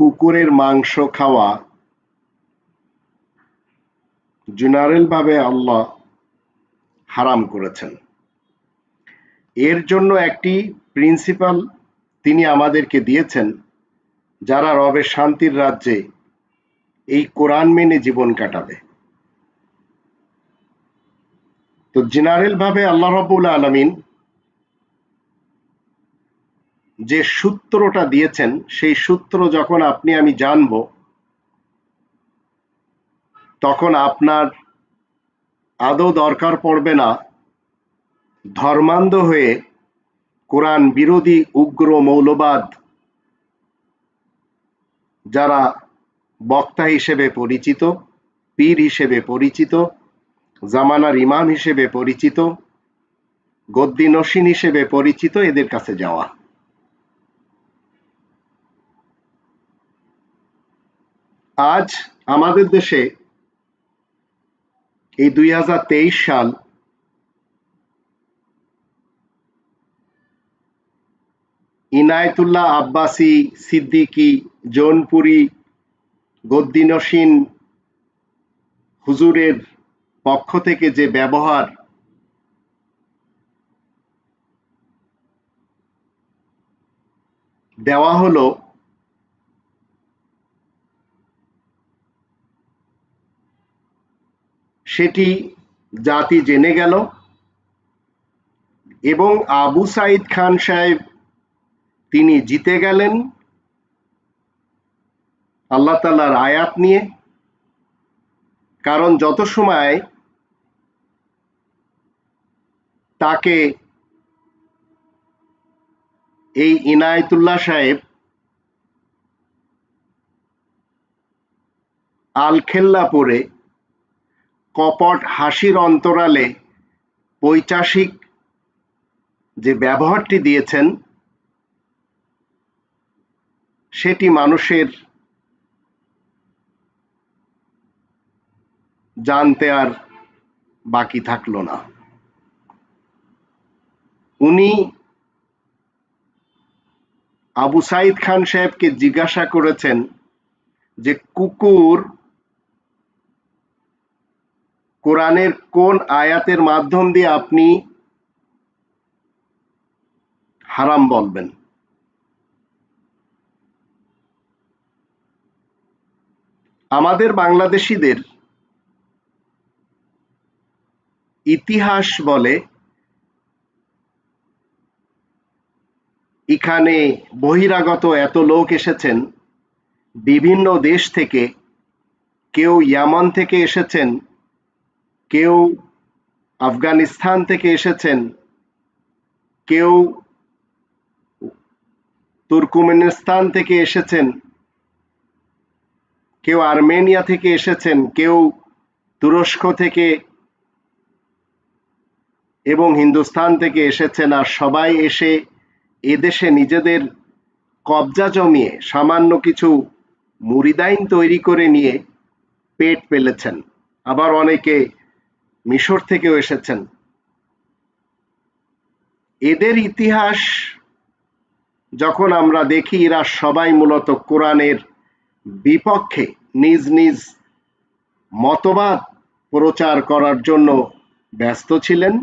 কুকুরের মাংস খাওয়া জেনারেল ভাবে আল্লাহ হারাম করেছেন। এর জন্য একটি প্রিন্সিপাল তিনি আমাদেরকে দিয়েছেন, যারা রবের শান্তির রাজ্যে এই কোরআন মেনে জীবন কাটাবে। তো জেনারেল ভাবে আল্লাহ রবুল আলমিন যে সূত্রটা দিয়েছেন, সেই সূত্র যখন আপনি, আমি জানব, তখন আপনার আদৌ দরকার পড়বে না ধর্মান্ধ হয়ে কোরআন বিরোধী উগ্র মৌলবাদ যারা বক্তা হিসেবে পরিচিত, পীর হিসেবে পরিচিত, জামানার ইমাম হিসেবে পরিচিত গদ্দি নসীন হিসেবে পরিচিত, এদের কাছে যাওয়া। আজ আমাদের দেশে এই দুই হাজার তেইশ সাল ইনায়তুল্লাহ আব্বাসি সিদ্দিকি, জৌনপুরি গদ্দিনসীন হুজুরের পক্ষ থেকে যে ব্যবহার দেওয়া হলো সেটি জাতি জেনে গেল। এবং আবু সাইদ খান সাহেব তিনি জিতে গেলেন আল্লাহ তালার আয়াত নিয়ে। কারণ যত সময় তাকে এই ইনায়তুল্লাহ সাহেব আলখেল্লা পরে কপট হাসির অন্তরালে পৈচাসিক যে ব্যবহারটি দিয়েছেন, সেটি মানুষের জানতে আর বাকি থাকল না। উনি আবু সাইদ খান সাহেবকে জিজ্ঞাসা করেছেন যে কুকুর কোরআনের কোন আয়াতের মাধ্যম দিয়ে আপনি হারাম বলবেন? আমাদের বাংলাদেশিদের ইতিহাস বলে, এখানে বহিরাগত এত লোক এসেছেন, বিভিন্ন দেশ থেকে, কেউ ইয়ামান থেকে এসেছেন কেউ আফগানিস্তান থেকে এসেছেন, কেউ তুর্কমেনিস্তান থেকে এসেছেন, কেউ আর্মেনিয়া থেকে এসেছেন, কেউ তুরস্ক থেকে এবং হিন্দুস্তান থেকে এসেছেন। আর সবাই এসে এদেশে নিজেদের কবজা জমিয়ে, সামান্য কিছু মুরিদাইন তৈরি করে নিয়ে পেট পেলেছেন। আবার অনেকে মিশর থেকেও এসেছেন। এদের ইতিহাস যখন আমরা দেখি, এরা সবাই মূলত কোরআনের বিপক্ষে নিজ নিজ মতবাদ প্রচার করার জন্য ব্যস্ত ছিলেন।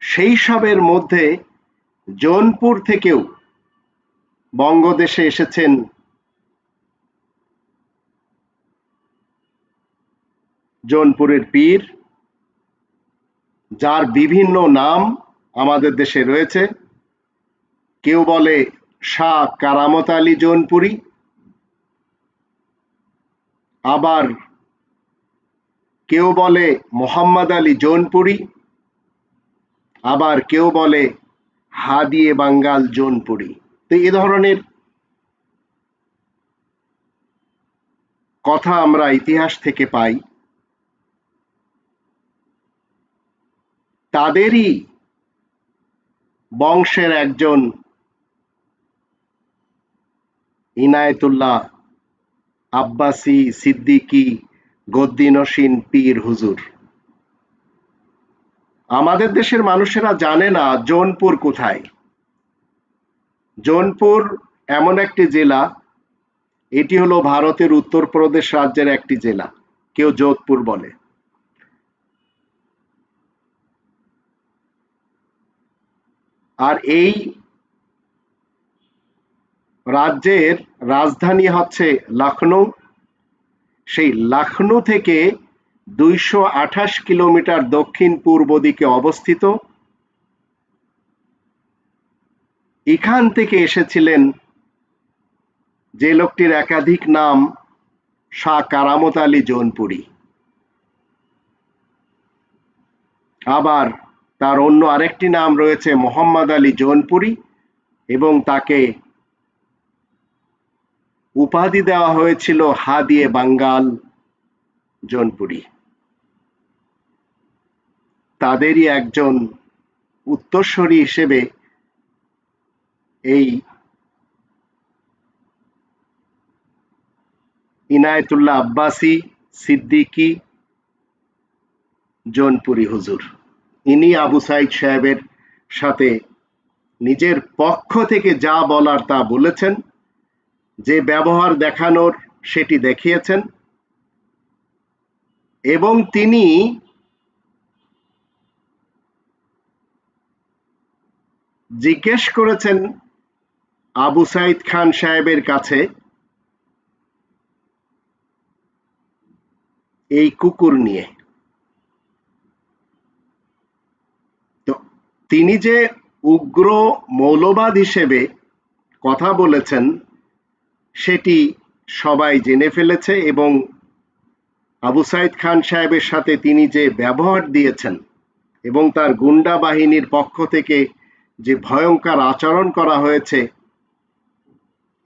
সেই সবের মধ্যে জৌনপুর থেকেও বঙ্গদেশে এসেছেন জৌনপুরের পীর, যার বিভিন্ন নাম আমাদের দেশে রয়েছে। কেউ বলে শাহ কারামত আলী জৌনপুরি, আবার কেউ বলে মোহাম্মদ আলী জৌনপুরি, আবার কেউ বলে হাদিয়ে বাঙ্গাল জৌনপুরি। তো এ ধরনের কথা আমরা ইতিহাস থেকে পাই। তাদেরই বংশের একজন ইনায়েতুল্লাহ আব্বাসি সিদ্দিকি গদ্দিনসীন পীর হুজুর। আমাদের দেশের মানুষেরা জানে না জৌনপুর কোথায়। জৌনপুর এমন একটি জেলা, এটি হলো ভারতের উত্তরপ্রদেশ রাজ্যের একটি জেলা, কেউ যোধপুর বলে। আর এই রাজ্যের রাজধানী হচ্ছে লখনৌ সেই লখনৌ থেকে দুইশো আঠাশ কিলোমিটার দক্ষিণ পূর্ব দিকে অবস্থিত। এখান থেকে এসেছিলেন যে লোকটির একাধিক নাম শাহ কারামত আলী জৌনপুরি। আবার তার অন্য আরেকটি নাম রয়েছে মোহাম্মদ আলী জৌনপুরি এবং তাকে উপাধি দেওয়া হয়েছিল হাদিয়ে বাঙ্গাল জৌনপুরি। তাদেরই একজন উত্তরস্বরী হিসেবে এই ইনায়তুল্লাহ আব্বাসি সিদ্দিকি জৌনপুরি হুজুর। ইনি আবু সাইদ সাহেবের সাথে নিজের পক্ষ থেকে যা বলার তা বলেছেন, যে ব্যবহার দেখানোর সেটি দেখিয়েছেন, এবং তিনি জিজ্ঞেস করেছেন আবু সাইদ খান সাহেবের কাছে, এই কুকুর নিয়ে তো তিনি যে উগ্র মৌলবাদ হিসেবে কথা বলেছেন, সেটি সবাই জেনে ফেলেছে এবং আবু সাইদ খান সাহেবের সাথে তিনি যে ব্যবহার দিয়েছেন এবং তার গুন্ডা বাহিনীর পক্ষ থেকে যে ভয়ঙ্কর আচরণ করা হয়েছে,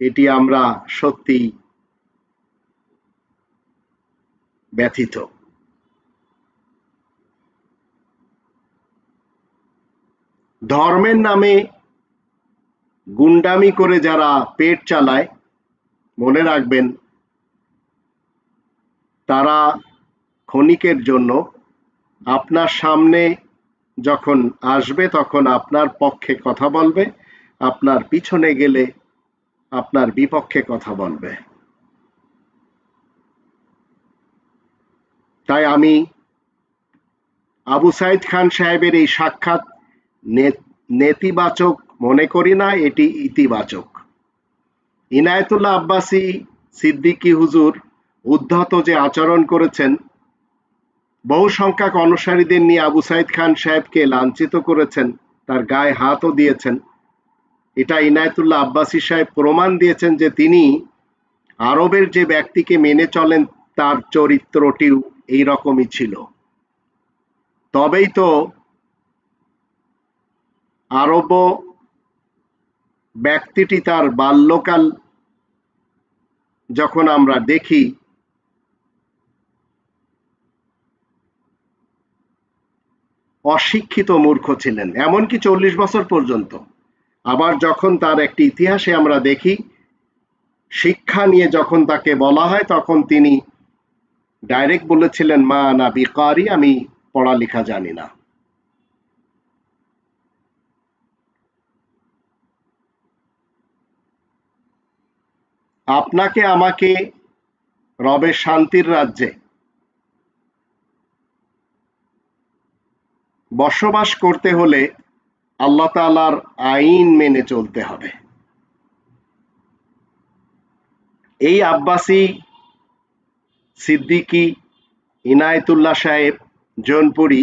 এটি আমরা সত্যি ব্যথিত। ধর্মের নামে গুন্ডামি করে যারা পেট চালায়, মনে রাখবেন, তারা ক্ষণিকের জন্য আপনার সামনে যখন আসবে, তখন আপনার পক্ষে কথা বলবে, আপনার পিছনে গেলে আপনার বিপক্ষে কথা বলবে। তাই আমি আবু সাইদ খান সাহেবের এই সাক্ষাৎ নেতিবাচক মনে করি না, এটি ইতিবাচক। ইনায়তুল্লাহ আব্বাসী সিদ্দিকী হুজুর উদ্ধত যে আচরণ করেছেন, বহু সংখ্যক অনুসারীদের নিয়ে আবু সাইদ খান সাহেবকে লাঞ্ছিত করেছেন, তার গায়ে হাতও দিয়েছেন। এটা ইনায়তুল্লাহ আব্বাসী সাহেব প্রমাণ দিয়েছেন যে তিনি আরবের যে ব্যক্তিকে মেনে চলেন, তার চরিত্রটিও এই রকমই ছিল। তবেই তো আরব ব্যক্তিটি তার বাল্যকাল যখন আমরা দেখি, অশিক্ষিত মূর্খ ছিলেন। এমনকি চল্লিশ বছর পর্যন্ত। আবার যখন তার একটি ইতিহাসে আমরা দেখি, শিক্ষা নিয়ে যখন তাকে বলা হয়, তখন তিনি ডাইরেক্ট বলেছিলেন, মা না বিকারি আমি পড়ালেখা জানি না। আপনাকে আমাকে রবের শান্তির রাজ্যে বসবাস করতে হলে আল্লাহ তালার আইন মেনে চলতে হবে। এই আব্বাসী সিদ্দিকি, ইনায়তুল্লাহ সাহেব, জৌনপুরি,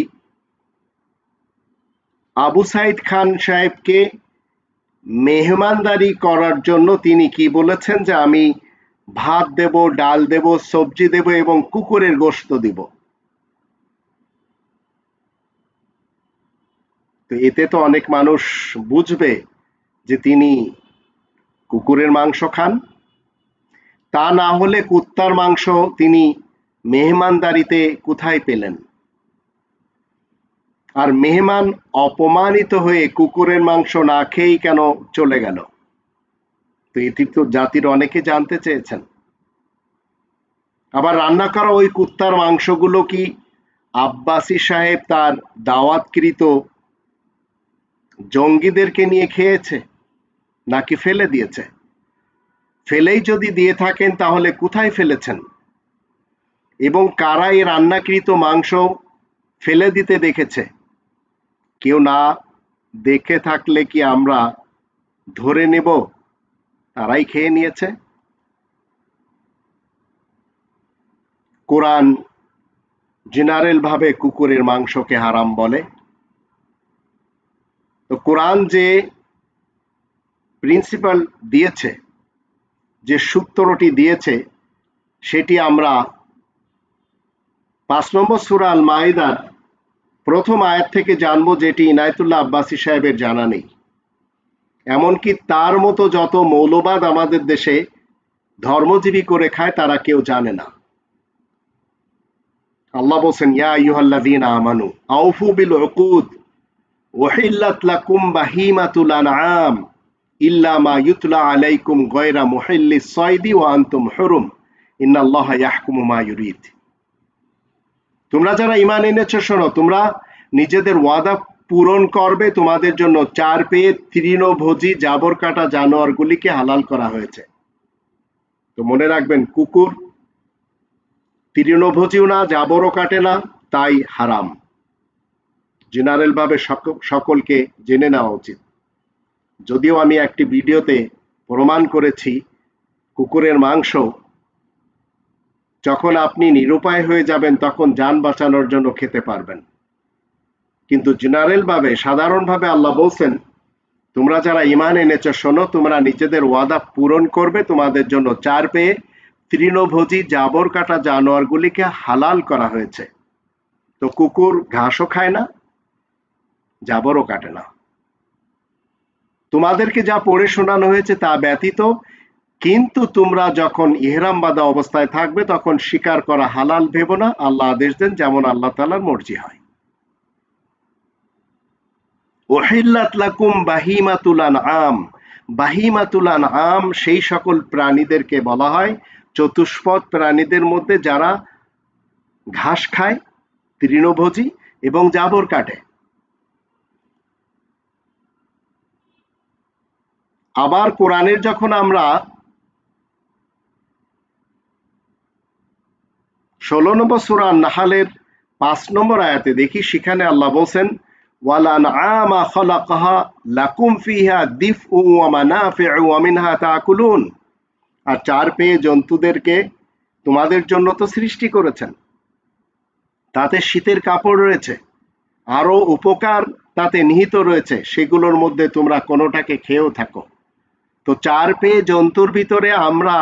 আবু সাইদ খান সাহেবকে মেহমানদারি করার জন্য তিনি কি বলেছেন যে আমি ভাত দেব, ডাল দেব, সবজি দেব এবং কুকুরের গোস্ত দিব? তো এতে তো অনেক মানুষ বুঝবে যে তিনি কুকুরের মাংস খান। তা না হলে কুত্তার মাংস তিনি মেহমানদারিতে কোথায় পেলেন? আর মেহমান অপমানিত হয়ে কুকুরের মাংস না খেয়েই কেন চলে গেল? তো এটি তো জাতির অনেকে জানতে চেয়েছেন। আবার রান্না করা ওই কুত্তার মাংসগুলো কি আব্বাসি সাহেব তার দাওয়াতকৃত জঙ্গিদেরকে নিয়ে খেয়েছে নাকি ফেলে দিয়েছে? ফেলেই যদি দিয়ে থাকেন তাহলে কোথায় ফেলেছেন? এবং কারা এই রান্নাকৃত মাংস ফেলে দিতে দেখেছে? কেউ না দেখে থাকলে কি আমরা ধরে নেব? তারাই খেয়ে নিয়েছে। কোরআন জেনারেল ভাবে কুকুরের মাংসকে হারাম বলে। তো কোরআন যে প্রিন্সিপাল দিয়েছে, যে সূত্রটি দিয়েছে, সেটি আমরা পাঁচ নম্বর সুরা আল মাইদার প্রথম আয়াত থেকে জানব যেটি ইনায়তুল্লাহ আব্বাসী সাহেবের জানা নেই। এমনকি তার মতো যত মৌলবাদ আমাদের দেশে ধর্মজীবী করে খায়, তারা কেউ জানে না। আল্লাহ বলছেন, ইয়া আমানু, আউফু বিল উকুদ বাহিমাতুল ইল্লা ইউতলা আলাইকুম গয়রা মুহিল্লিস সাইদি ওয়া আনতুম হুরুম, ইন্নাল্লাহা ইয়াহকুমু মা ইউরিদ। তোমরা যারা ইমান এনেছো, শোনো, তোমরা নিজেদের ওয়াদা পূরণ করবে। তোমাদের জন্য চার পেয়ে তৃণভোজী জাবর কাটা জানোয়ারগুলিকে হালাল করা হয়েছে। তো মনে রাখবেন, কুকুর তৃণভোজীও না, জাবরও কাটে না, তাই হারাম। জেনারেল ভাবে সকলকে জেনে নেওয়া উচিত। যদিও আমি একটি ভিডিওতে প্রমাণ করেছি, কুকুরের মাংস যখন আপনি নিরুপায় হয়ে যাবেন, তখন যান বাঁচানোর জন্য খেতে পারবেন। কিন্তু জেনারেল ভাবে সাধারণভাবে আল্লাহ বলছেন, তোমরা যারা ইমান এনেছো, শোনো, তোমরা নিজেদের ওয়াদা পূরণ করবে। তোমাদের জন্য চার পেয়ে তৃণভোজী জাবর কাটা জানোয়ারগুলিকে হালাল করা হয়েছে। তো কুকুর ঘাসও খায় না, জাবরও কাটে না। তোমাদেরকে যা পড়ে শোনানো হয়েছে তা ব্যতীত কিন্তু তোমরা যখন ইহরাম বাদা অবস্থায় থাকবে, তখন স্বীকার করা হালাল ভেব না। আল্লাহ আদেশ দেন, যেমন আল্লাহ তালার মর্জি হয়। আম আম সেই সকল প্রাণীদেরকে বলা হয় চতুষ্পদ প্রাণীদের মধ্যে যারা ঘাস খায়, তৃণভোজী এবং জাবর কাটে। আবার কোরআনের যখন আমরা ষোলো নম্বর সুরান নাহালের পাঁচ নম্বর আয়াতে দেখি, সেখানে আল্লাহ বলছেন আর চার পেয়ে জন্তুদেরকে তোমাদের জন্য তো সৃষ্টি করেছেন। তাতে শীতের কাপড় রয়েছে আরও উপকার তাতে নিহিত রয়েছে, সেগুলোর মধ্যে তোমরা কোনোটাকে খেয়েও থাকো। তো চার পেয়ে জন্তুর ভিতরে আমরা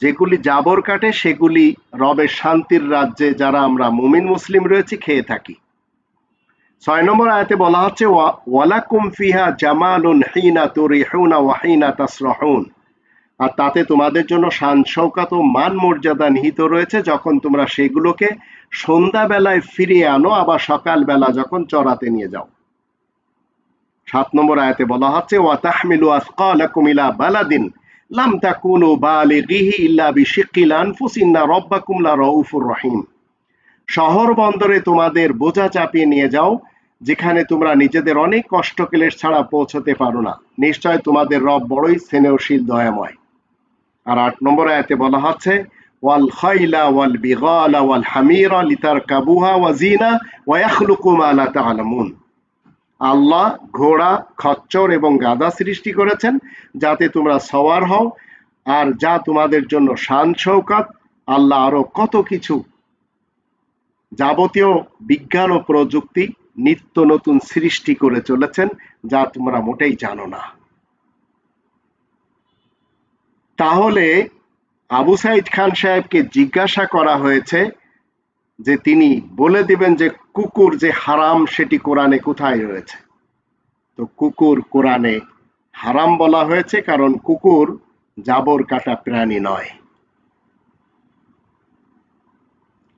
যেগুলি জাবর কাটে, সেগুলি রবের শান্তির রাজ্যে যারা আমরা মুমিন মুসলিম রয়েছি, খেয়ে থাকি। ছয় নম্বর আয়াতে বলা হচ্ছে ওয়ালাকুম ফিহা জামালুন হিনা তুরিহুনা ওয়াহিনা তাসরাহুন। আর তাতে তোমাদের জন্য শান শৌকাত ও মান মর্যাদা নিহিত রয়েছে, যখন তোমরা সেগুলোকে সন্ধ্যাবেলায় ফিরিয়ে আনো, আবার সকালবেলা যখন চড়াতে নিয়ে যাও। সাত নম্বর আয়াতে বলা হচ্ছে, ওয়া তাহমিলু আসকালাকুম ইলা বালাদিন। লাম তাকুনু বালিগিহি ইল্লা বিশিক্কিল আনফুস ইন্না রব্বাকুম লা রাউফুর রহিম। শহর বন্দরে তোমাদের বোঝা চাপিয়ে নিয়ে যাও, যেখানে তোমরা নিজেদের অনেক কষ্ট ক্লেশ ছাড়া পৌঁছতে পারো না। নিশ্চয় তোমাদের রব বড়ই স্নেহশীল, দয়াময়। আর আট নম্বর আয়াতে বলা হচ্ছে, ওয়াল খাইলা ওয়াল বিগালা ওয়াল হামিরা লিতারকাবুহা ওয়া জিনা ওয়া ইয়াখলুকু মা লা আল্লাহ ঘোড়া, খচ্চর এবং গাদা সৃষ্টি করেছেন, যাতে তোমরা সওয়ার হও, আর যা তোমাদের জন্য শান শৌকাত আল্লাহ আরও কত কিছু যাবতীয় বিজ্ঞান ও প্রযুক্তি নিত্য নতুন সৃষ্টি করে চলেছেন, যা তোমরা মোটেই জানো না। তাহলে আবু সাইদ খান সাহেবকে জিজ্ঞাসা করা হয়েছে যে তিনি বলে দিবেন যে কুকুর যে হারাম, সেটি কোরআনে কোথায় রয়েছে? তো কুকুর কোরআনে হারাম বলা হয়েছে কারণ কুকুর জাবর কাটা প্রাণী নয়।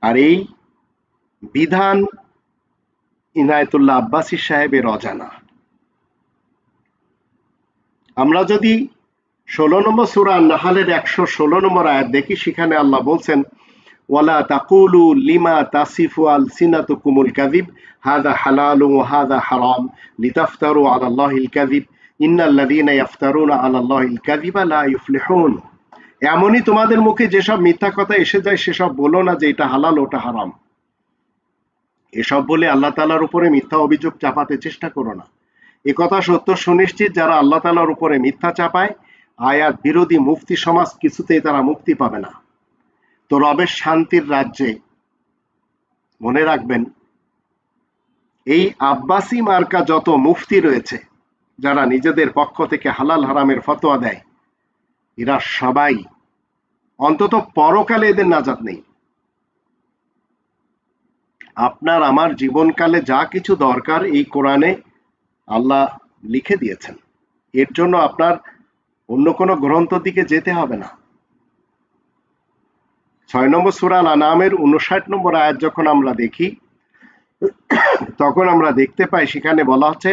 আর এই বিধান ইনায়তুল্লাহ আব্বাসী সাহেবের অজানা। আমরা যদি ষোলো নম্বর সুরা নাহালের একশো ষোলো নম্বর আয়াত দেখি, সেখানে আল্লাহ বলছেন এমনই তোমাদের মুখে যেসব মিথ্যা কথা এসে যায়, সেসব বলো না যে এটা হালাল, ওটা হারাম। এসব বলে আল্লাহ তালার উপরে মিথ্যা অভিযোগ চাপাতে চেষ্টা করো না। এ কথা সত্য সুনিশ্চিত, যারা আল্লাহ তালার উপরে মিথ্যা চাপায়, আয়াত বিরোধী মুফতি সমাজ কিছুতেই তারা মুক্তি পাবে না। তো রবের শান্তির রাজ্যে, মনে রাখবেন, এই আব্বাসি মার্কা যত মুফতি রয়েছে, যারা নিজেদের পক্ষ থেকে হালাল হারামের ফতোয়া দেয়, এরা সবাই অন্তত পরকালে এদের নাজাত নেই। আপনার আমার জীবনকালে যা কিছু দরকার এই কোরআনে আল্লাহ লিখে দিয়েছেন। এর জন্য আপনার অন্য কোনো গ্রন্থ দিকে যেতে হবে না। ছয় নম্বর সুরাল আনামের উনষাট নম্বর আয়াত যখন আমরা দেখি, তখন আমরা দেখতে পাই সেখানে বলা হচ্ছে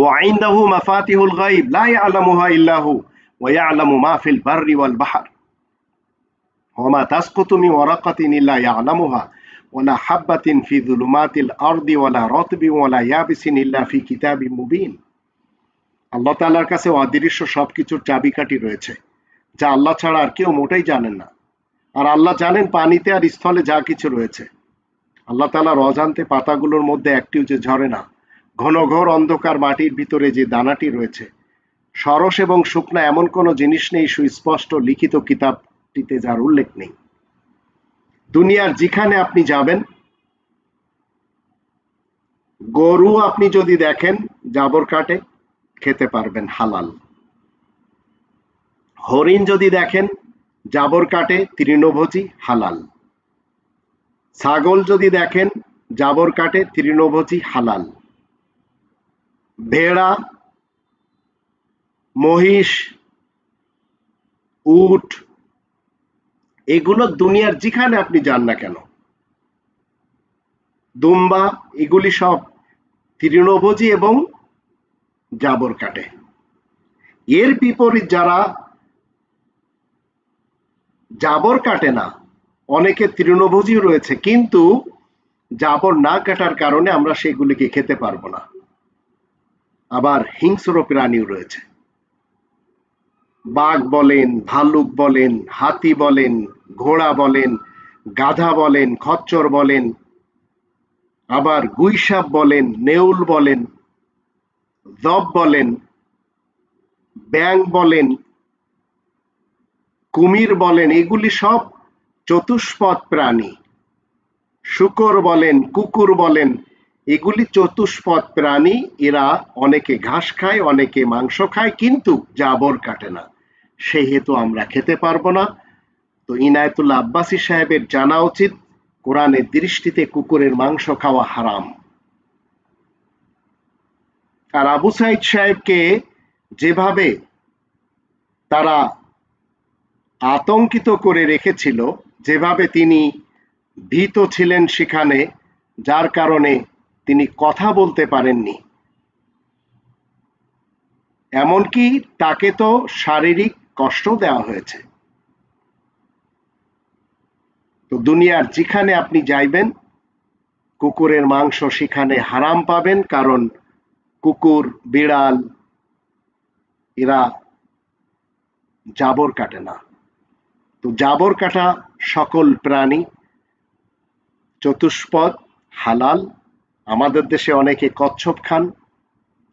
ও আইন্দাহু মাফাতিহুল গাইব লাই আলামুহা ইল্লাহু, ওয়া আলামু মাহফিল বাররি ওয়াল বাহার। ওমা তাসকুতুমি ওয়ারাকাতিন ইল্লা ইয়ালামুহা ওয়ালা হাব্বাতিন ফি যুলুমাতিল আরদি ওয়ালা রাতবি ওয়ালা ইয়াবিসিন ইল্লা ফি কিতাবিম মুবিন। আল্লাহ তাআলার কাছে অদৃশ্য সব কিছুর চাবিকাঠি রয়েছে, যা আল্লাহ ছাড়া আর কেউ মোটেই জানেন না। আর আল্লাহ জানেন পানিতে আর স্থলে যা কিছু রয়েছে। আল্লাহ তালার অজান্তে পাতাগুলোর মধ্যে একটিও যে ঝরে না, ঘন ঘোর অন্ধকার মাটির ভিতরে যে দানাটি রয়েছে, সরস এবং শুকনা এমন কোনো জিনিস নেই, সুস্পষ্ট লিখিত কিতাবটিতে যার উল্লেখ নেই। দুনিয়ার যেখানে আপনি যাবেন, গরু আপনি যদি দেখেন, জাবর কাটে, খেতে পারবেন হালাল। হরিণ যদি দেখেন জাবর কাটে, তৃণভোজী হালাল। ছাগল যদি দেখেন, জাবর কাটে, তৃণভোজী হালাল। ভেড়া, মহিষ, উট, এগুলো দুনিয়ার যেখানে আপনি যান না কেন? দুম্বা, এগুলি সব তৃণভোজী এবং জাবর কাটে। এর বিপরীত যারা জাবর কাটে না। অনেকে তৃণভোজী রয়েছে, কিন্তু জাবর না কাটার কারণে আমরা সেগুলিকে খেতে পারব না। আবার হিংস্র প্রাণীও রয়েছে। বাঘ বলেন ভাল্লুক বলেন, হাতি বলেন, ঘোড়া বলেন, গাধা বলেন, খচ্চর বলেন, আবার গুইসাপ বলেন, নেউল বলেন জব বলেন ব্যাং বলেন কুমির বলেন, এগুলি সব চতুষ্পদ প্রাণী। শুকর বলেন, কুকুর বলেন, এগুলি চতুষ্পদ প্রাণী। এরা অনেকে ঘাস খায়, অনেকে মাংস খায়, কিন্তু জাবর কাটে না। সেহেতু আমরা খেতে পারব না। তো ইনায়তুল্লাহ আব্বাসী সাহেবের জানা উচিত, কোরআনের দৃষ্টিতে কুকুরের মাংস খাওয়া হারাম। আর আবু সাইদ সাহেবকে যেভাবে তারা আতঙ্কিত করে রেখেছিল যেভাবে তিনি ভীত ছিলেন সেখানে, যার কারণে তিনি কথা বলতে পারেননি। এমনকি তাকে তো শারীরিক কষ্ট দেওয়া হয়েছে। তো দুনিয়ার যেখানে আপনি যাইবেন, কুকুরের মাংস সেখানে হারাম পাবেন, কারণ কুকুর, বিড়াল, এরা জাবর কাটে না। তো জাবর কাটা সকল প্রাণী চতুষ্পদ, হালাল। আমাদের দেশে অনেকে কচ্ছপ খান।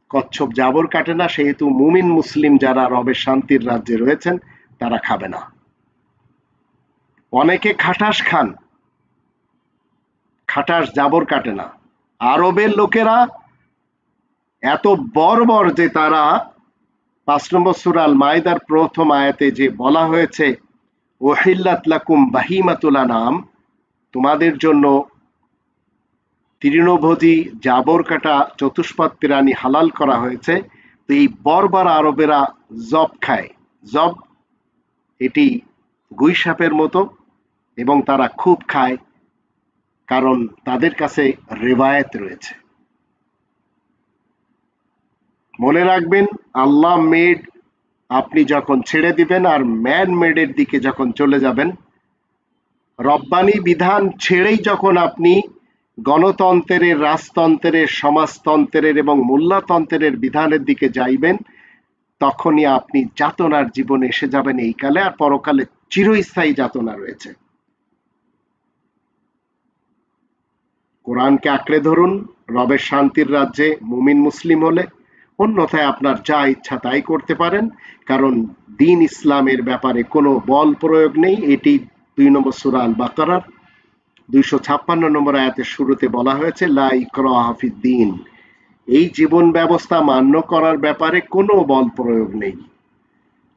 কচ্ছপ জাবর কাটে না, সেহেতু মুমিন মুসলিম যারা রবের শান্তির রাজ্যে রয়েছেন, তারা খাবে না। অনেকে খাটাস খান, খাটাস জাবর কাটে না। আরবের লোকেরা এত বর্বর যে তারা, পাঁচ নম্বর সুরাল মায়দার প্রথম আয়াতে যে বলা হয়েছে ওহিল্লাত লাকুম বাহিমাতুলা নাম, তোমাদের জন্য তৃণভোজী জাবর কাটা চতুষ্পদ প্রাণী হালাল করা হয়েছে। তো এই বর্বর আরবেরা জব খায়। জব এটি গুই সাপের মতো এবং তারা খুব খায় কারণ তাদের কাছে রেবায়েত রয়েছে। মনে রাখবেন, আল্লাহ মেড আপনি যখন ছেড়ে দিবেন আর ম্যান মেডের দিকে যখন চলে যাবেন, রব্বানি বিধান ছেড়েই যখন আপনি গণতন্ত্রের, রাজতন্ত্রের, সমাজতন্ত্রের এবং মোল্লাতন্ত্রের বিধানের দিকে যাইবেন, তখনই আপনি যাতনার জীবনে এসে যাবেন এই কালে আর পরকালে চিরস্থায়ী যাতনা রয়েছে। কোরআনকে আঁকড়ে ধরুন, রবের শান্তির রাজ্যে মুমিন মুসলিম হলে অন্যথায় আপনার যা ইচ্ছা তাই করতে পারেন, কারণ দিন ইসলামের ব্যাপারে কোনো বল প্রয়োগ নেই। এটি দুই নম্বর সুরা আল দুইশো ছাপ্পান্ন নম্বর আয়াতের শুরুতে বলা হয়েছে, লা ইকরা হাফিদ্দিন এই জীবন ব্যবস্থা মান্য করার ব্যাপারে কোনো বল প্রয়োগ নেই।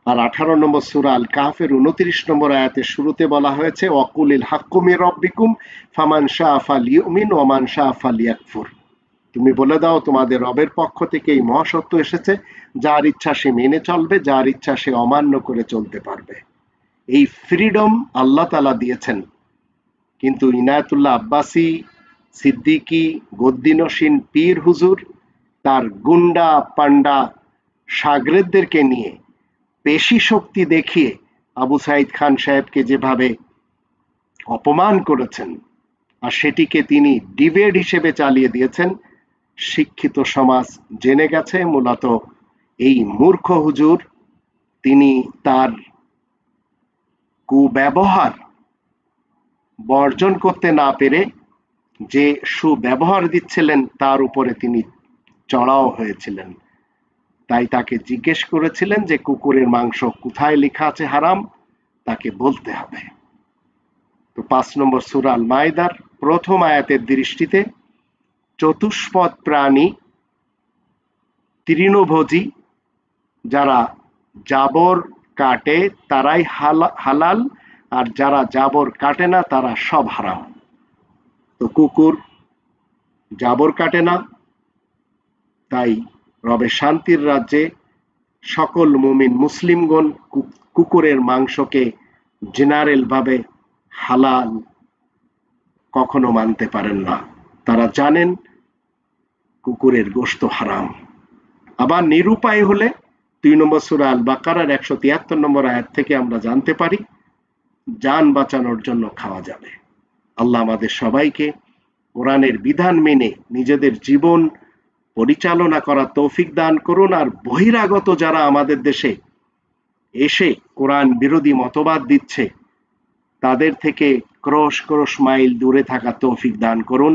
আর আঠারো নম্বর সুরা আল কাফের উনত্রিশ নম্বর আয়াতের শুরুতে বলা হয়েছে অকুলিল হাক্কুমি রব্বিকুম, ফামান শাহ আফাল ইউমিন ওমান শাহ আফাল ইয়াকফুর। তুমি বলে দাও, তোমাদের রবের পক্ষ থেকে এই মহাসত্য এসেছে, যার ইচ্ছা সে মেনে চলবে, যার ইচ্ছা সে অমান্য করে চলতে পারবে। এই ফ্রিডম আল্লাহ তালা দিয়েছেন। কিন্তু ইনায়তুল্লাহ আব্বাসি, সিদ্দিকি গদ্দিনসীন পীর হুজুর, তার গুন্ডা পান্ডা সাগরেদদেরকে নিয়ে পেশি শক্তি দেখিয়ে আবু সাইদ খান সাহেবকে যেভাবে অপমান করেছেন, আর সেটিকে তিনি ডিবেট হিসেবে চালিয়ে দিয়েছেন শিক্ষিত সমাজ জেনে গেছে, মূলত এই মূর্খ হুজুর, তিনি তার কুব্যবহার বর্জন করতে না পেরে যে সুব্যবহার দিচ্ছিলেন, তার উপরে তিনি চড়াও হয়েছিলেন। তাই তাকে জিজ্ঞেস করেছিলেন যে, কুকুরের মাংস কোথায় লেখা আছে হারাম? তাকে বলতে হবে। তো পাঁচ নম্বর সুরাল মায়দার প্রথম আয়াতের দৃষ্টিতে চতুষ্পদ প্রাণী তৃণভোজী যারা জাবর কাটে তারাই হালাল আর যারা জাবর কাটে না তারা সব হারাম। তো কুকুর জাবর কাটে না, তাই রবে শান্তির রাজ্যে সকল মুমিন মুসলিমগণ কুকুরের মাংসকে জেনারেল ভাবে হালাল কখনো মানতে পারেন না। তারা জানেন কুকুরের গোস্ত হারাম। আবার নিরুপায় হলে দুই নম্বর সুরা আল বাকারার একশো তিয়াত্তর নম্বর আয়াত থেকে আমরা জানতে পারি, যান বাঁচানোর জন্য খাওয়া যাবে। আল্লাহ আমাদের সবাইকে কোরআনের বিধান মেনে নিজেদের জীবন পরিচালনা করা তৌফিক দান করুন আর বহিরাগত যারা আমাদের দেশে এসে কোরআন বিরোধী মতবাদ দিচ্ছে, তাদের থেকে ক্রোশ ক্রোশ মাইল দূরে থাকা তৌফিক দান করুন।